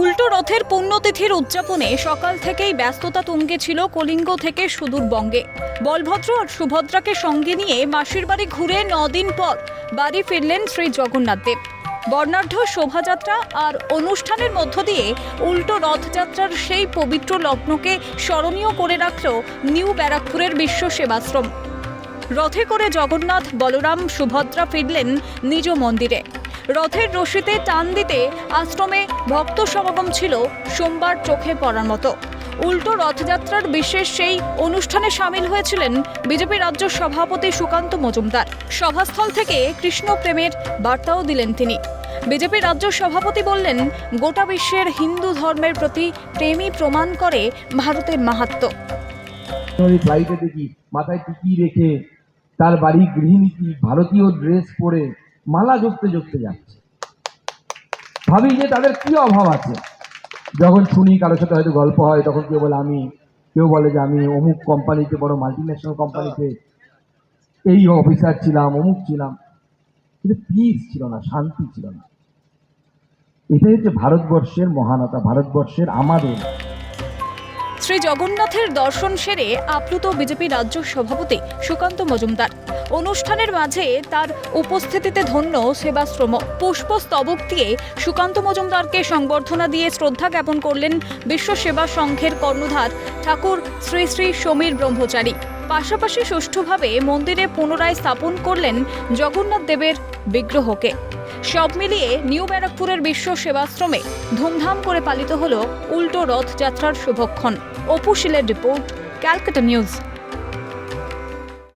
উল্টো রথের পুণ্যতিথির উদযাপনে সকাল থেকেই ব্যস্ততা তুঙ্গে ছিল কলিঙ্গ থেকে সুদূরবঙ্গে। বলভদ্র আর সুভদ্রাকে সঙ্গে নিয়ে মাসির বাড়ি ঘুরে নদিন পর বাড়ি ফিরলেন শ্রী জগন্নাথ দেব। বর্ণাঢ্য শোভাযাত্রা আর অনুষ্ঠানের মধ্য দিয়ে উল্টো রথযাত্রার সেই পবিত্র লগ্নকে স্মরণীয় করে রাখল নিউ ব্যারাকপুরের বিশ্ব সেবাশ্রম। রথে করে জগন্নাথ, বলরাম, সুভদ্রা ফিরলেন নিজ মন্দিরে। রথের রশিতে টান দিতে আশ্রমে ভক্ত সমাগম ছিল সোমবার চোখে পড়ার মতো। উল্টো রথযাত্রার বিশেষ সেই অনুষ্ঠানে সামিল হয়েছিলেন বিজেপি রাজ্য সভাপতি সুকান্ত মজুমদার। সভাস্থল থেকে কৃষ্ণ প্রেমের বার্তাও দিলেন তিনি। বিজেপি রাজ্য সভাপতি বললেন, গোটা বিশ্বের হিন্দু ধর্মের প্রতি প্রেমই প্রমাণ করে ভারতের ফ্লাইটে দেখি, মাথায় টুপি রেখে তার বাড়ি গৃহিণী ভারতীয় ড্রেস পরে মালা জপতে জপতে যাচ্ছে। ভাবি যে তাদের কি অভাব আছে? যখন শুনি কারোর সাথে হয়তো গল্প হয়, তখন কেউ বলে, আমি কেউ বলে যে, আমি অমুক কোম্পানিতে বড় মাল্টি ন্যাশনাল কোম্পানিতে এই অফিসার ছিলাম, অমুক ছিলাম। কিন্তু পিস ছিল না, শান্তি ছিল না। এটাই হচ্ছে ভারতবর্ষের মহানতা, ভারতবর্ষের আমাদের শ্রী জগন্নাথের দর্শন সেরে আপ্লুত বিজেপি রাজ্য সভাপতি সুকান্ত মজুমদার। অনুষ্ঠানের মাঝে তার উপস্থিতিতে ধন্য সেবাশ্রম পুষ্পস্তবক দিয়ে সুকান্ত মজুমদারকে সংবর্ধনা দিয়ে শ্রদ্ধা জ্ঞাপন করলেন বিশ্ব সেবা সংঘের কর্ণধার ঠাকুর শ্রী শ্রী সমীর ব্রহ্মচারী। পাশাপাশি সুষ্ঠুভাবে মন্দিরে পুনরায় স্থাপন করলেন জগন্নাথ দেবের বিগ্রহকে। সব মিলিয়ে নিউ ব্যারাকপুরের বিশ্ব সেবাশ্রমে ধুমধাম করে পালিত হল উল্টো রথযাত্রার শুভক্ষণ। অপু শিলের রিপোর্ট, ক্যালকাটা নিউজ।